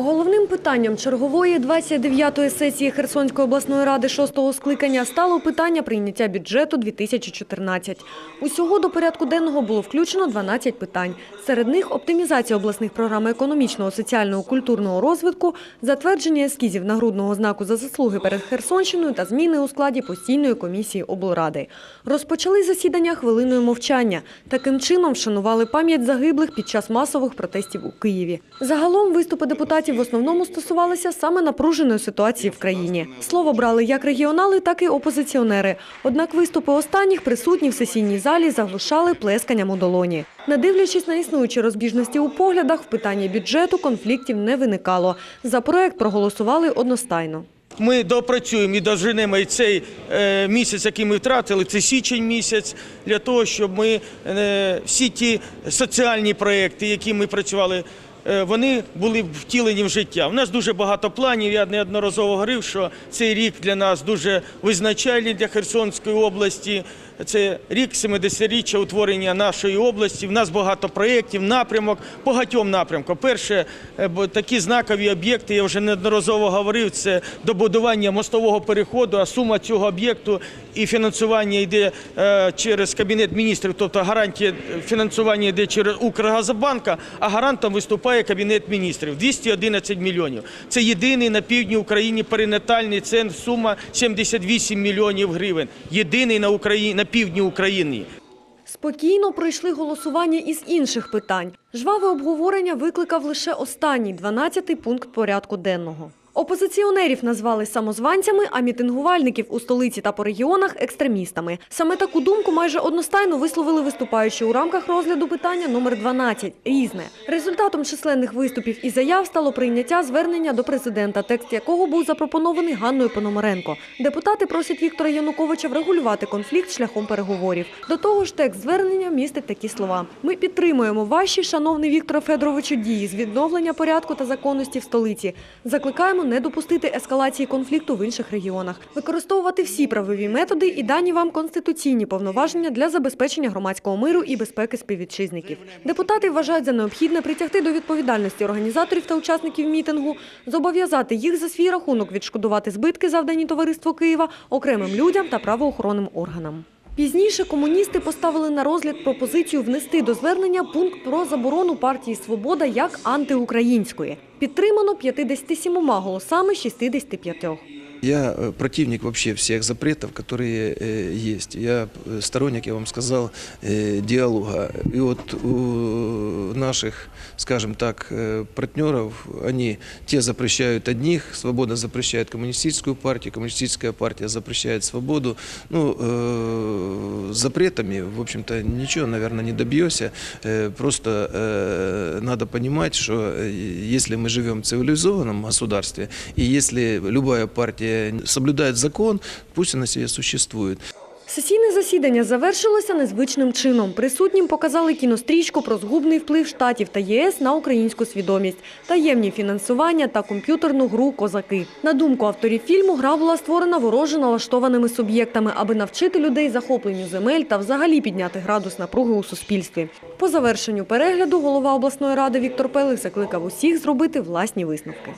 Головним питанням чергової 29-ї сесії Херсонської обласної ради 6-го скликання стало питання прийняття бюджету 2014. Усього до порядку денного було включено 12 питань. Серед них оптимізація обласних програм економічного, соціального, культурного розвитку, затвердження ескізів нагрудного знаку за заслуги перед Херсонщиною та зміни у складі постійної комісії облради. Розпочали засідання хвилиною мовчання. Таким чином вшанували пам'ять загиблих під час масових протестів у Києві. Загалом виступи депутатів в основному стосувалися саме напруженої ситуації в країні. Слово брали як регіонали, так і опозиціонери. Однак виступи останніх присутні в сесійній залі заглушали плесканням у долоні. Не дивлячись на існуючі розбіжності у поглядах, в питанні бюджету конфліктів не виникало. За проект проголосували одностайно. Ми допрацюємо і доженемо і цей е, місяць, який ми втратили, це січень місяць, для того, щоб ми е, всі ті соціальні проекти, які ми працювали, вони були втілені в життя. У нас дуже багато планів. Я неодноразово говорив, що цей рік для нас дуже визначальний для Херсонської області. Це рік 70-річчя утворення нашої області. В нас багато проєктів, напрямок, багатьом напрямкам. Перше, е, такі знакові об'єкти, я вже неодноразово говорив, це добудування мостового переходу, а сума цього об'єкту і фінансування йде е, через Кабінет міністрів, тобто гарантія фінансування йде через Укргазобанка, а гарантом виступає Кабінет міністрів. 211 мільйонів. Це єдиний на півдні України перинатальний центр, сума 78 мільйонів гривень. Єдиний на Україні на півдні України. Спокійно пройшли голосування із інших питань. Жваве обговорення викликав лише останній, 12-й пункт порядку денного. Опозиціонерів назвали самозванцями, а мітингувальників у столиці та по регіонах – екстремістами. Саме таку думку майже одностайно висловили виступаючі у рамках розгляду питання номер 12 – «Різне». Результатом численних виступів і заяв стало прийняття звернення до президента, текст якого був запропонований Ганною Пономаренко. Депутати просять Віктора Януковича врегулювати конфлікт шляхом переговорів. До того ж, текст звернення містить такі слова. Ми підтримуємо ваші, шановний Вікторе Федоровичу, дії з відновлення порядку та законності в столиці. Закликаємо не допустити ескалації конфлікту в інших регіонах, використовувати всі правові методи і дані вам конституційні повноваження для забезпечення громадського миру і безпеки співвітчизників. Депутати вважають за необхідне притягти до відповідальності організаторів та учасників мітингу, зобов'язати їх за свій рахунок відшкодувати збитки, завдані товариству Києва, окремим людям та правоохоронним органам. Пізніше комуністи поставили на розгляд пропозицію внести до звернення пункт про заборону партії «Свобода» як антиукраїнської. Підтримано 57 голосами з 65. Я э, противник вообще всех запретов, которые э, есть. Я э, сторонник, я вам сказал, диалога. И вот у наших, скажем так, партнеров, они, те запрещают одних, свобода запрещает коммунистическую партию, коммунистическая партия запрещает свободу. Ну, запретами, в общем-то, ничего, наверное, не добьешься. Просто надо понимать, что если мы живем в цивилизованном государстве, и если любая партия соблюдает закон, пусть она себе существует. Сесійне засідання завершилося незвичним чином. Присутнім показали кінострічку про згубний вплив Штатів та ЄС на українську свідомість, таємні фінансування та комп'ютерну гру «Козаки». На думку авторів фільму, гра була створена вороже налаштованими суб'єктами, аби навчити людей захопленню земель та взагалі підняти градус напруги у суспільстві. По завершенню перегляду голова обласної ради Віктор Пелих закликав усіх зробити власні висновки.